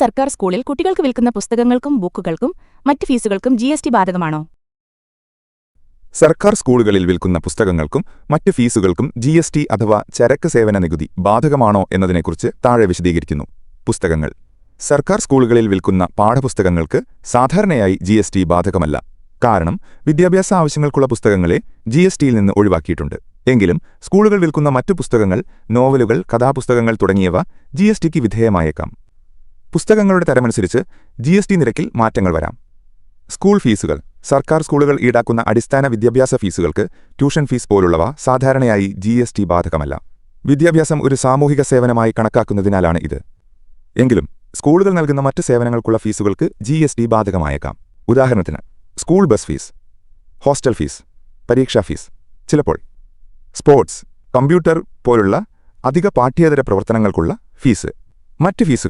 സർക്കാർ സ്കൂളിൽ കുട്ടികൾക്ക് വിൽക്കുന്ന പുസ്തകങ്ങൾക്കും ബുക്കുകൾക്കും മറ്റ് ഫീസുകൾക്കും ജി എസ് ടി ബാധകമാണോ? സർക്കാർ സ്കൂളുകളിൽ വിൽക്കുന്ന പുസ്തകങ്ങൾക്കും മറ്റ് ഫീസുകൾക്കും ജി എസ് ടി അഥവാ ചരക്ക് സേവന നികുതി ബാധകമാണോ എന്നതിനെക്കുറിച്ച് താഴെ വിശദീകരിക്കുന്നു. പുസ്തകങ്ങൾ. സർക്കാർ സ്കൂളുകളിൽ വിൽക്കുന്ന പാഠപുസ്തകങ്ങൾക്ക് സാധാരണയായി ജി എസ് ടി ബാധകമല്ല. കാരണം വിദ്യാഭ്യാസ ആവശ്യങ്ങൾക്കുള്ള പുസ്തകങ്ങളെ ജി എസ് ടിയിൽ നിന്ന് ഒഴിവാക്കിയിട്ടുണ്ട്. എങ്കിലും സ്കൂളുകൾ വിൽക്കുന്ന മറ്റു പുസ്തകങ്ങൾ നോവലുകൾ കഥാപുസ്തകങ്ങൾ തുടങ്ങിയവ ജി എസ് ടിക്ക് വിധേയമായേക്കാം. പുസ്തകങ്ങളുടെ തരമനുസരിച്ച് ജി എസ് ടി നിരക്കിൽ മാറ്റങ്ങൾ വരാം. സ്കൂൾ ഫീസുകൾ. സർക്കാർ സ്കൂളുകൾ ഈടാക്കുന്ന അടിസ്ഥാന വിദ്യാഭ്യാസ ഫീസുകൾക്ക് ട്യൂഷൻ ഫീസ് പോലുള്ളവ സാധാരണയായി ജി എസ് ടി ബാധകമല്ല. വിദ്യാഭ്യാസം ഒരു സാമൂഹിക സേവനമായി കണക്കാക്കുന്നതിനാലാണ് ഇത്. എങ്കിലും സ്കൂളുകൾ നൽകുന്ന മറ്റ് സേവനങ്ങൾക്കുള്ള ഫീസുകൾക്ക് ജി എസ് ടി ബാധകമായേക്കാം. ഉദാഹരണത്തിന് school bus fees hostel fees പരീക്ഷാ ഫീസ്. ചിലപ്പോൾ സ്പോർട്സ് കമ്പ്യൂട്ടർ പോലുള്ള അധിക പാഠ്യേതര പ്രവർത്തനങ്ങൾക്കുള്ള ഫീസ്. മറ്റ് ഫീസുകൾ.